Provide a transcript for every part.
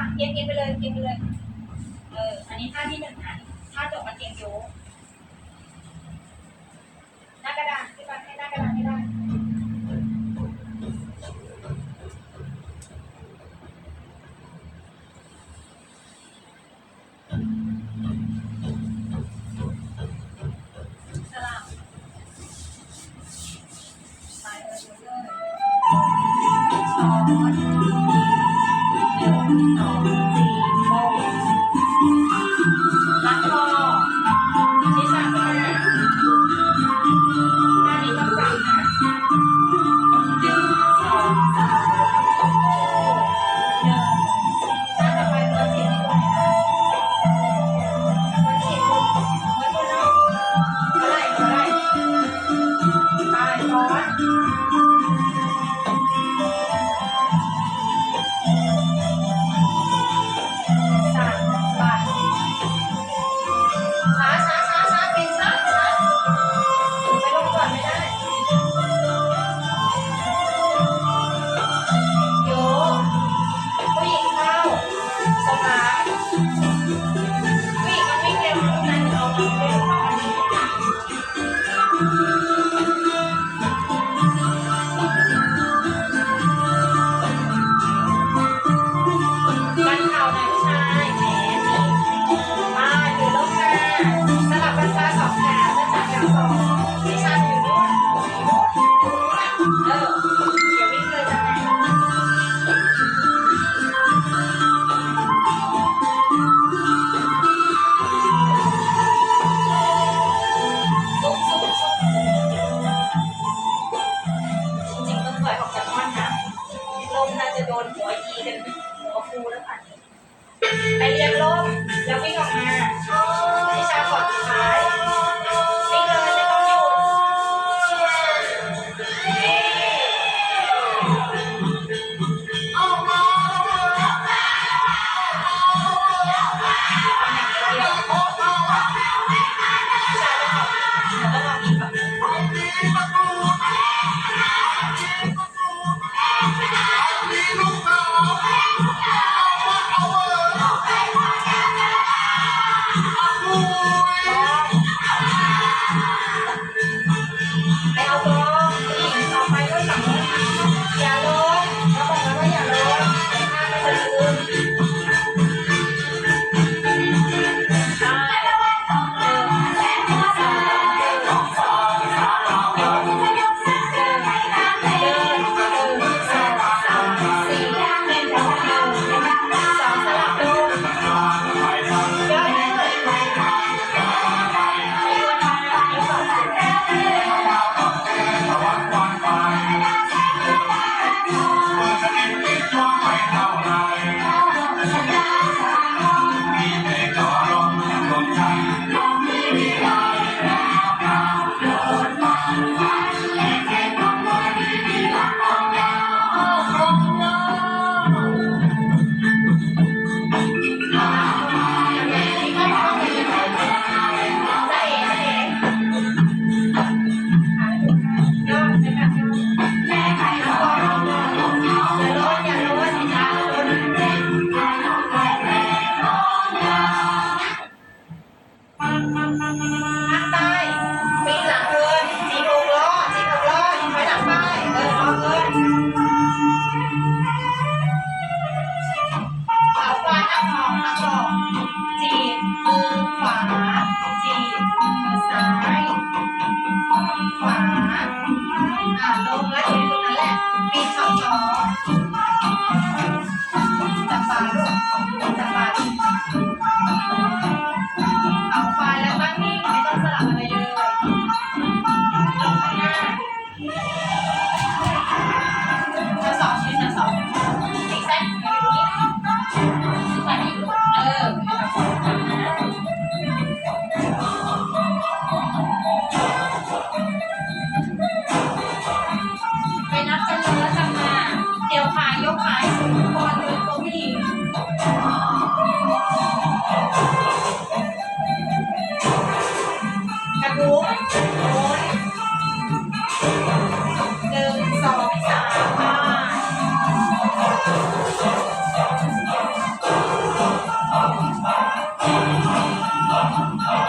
่ะเอียงเอียงไปเลยเอียงไปเลย เออ อันนี้ท่าที่หนึ่งค่ะท่าจบมันเอียงโยหน้ากระดานขึ้นมาให้หน้ากระดานไม่ได้ 아,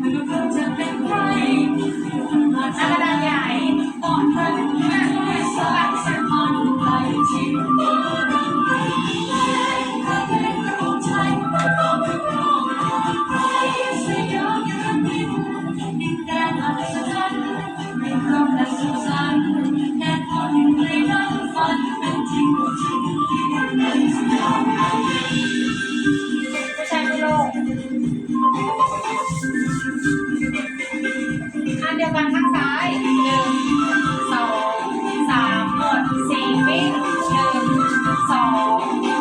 มันก็เพิ่าจใหญ่ตอนเธอเแม่สาวสันไปชิม Halloween, Halloween song.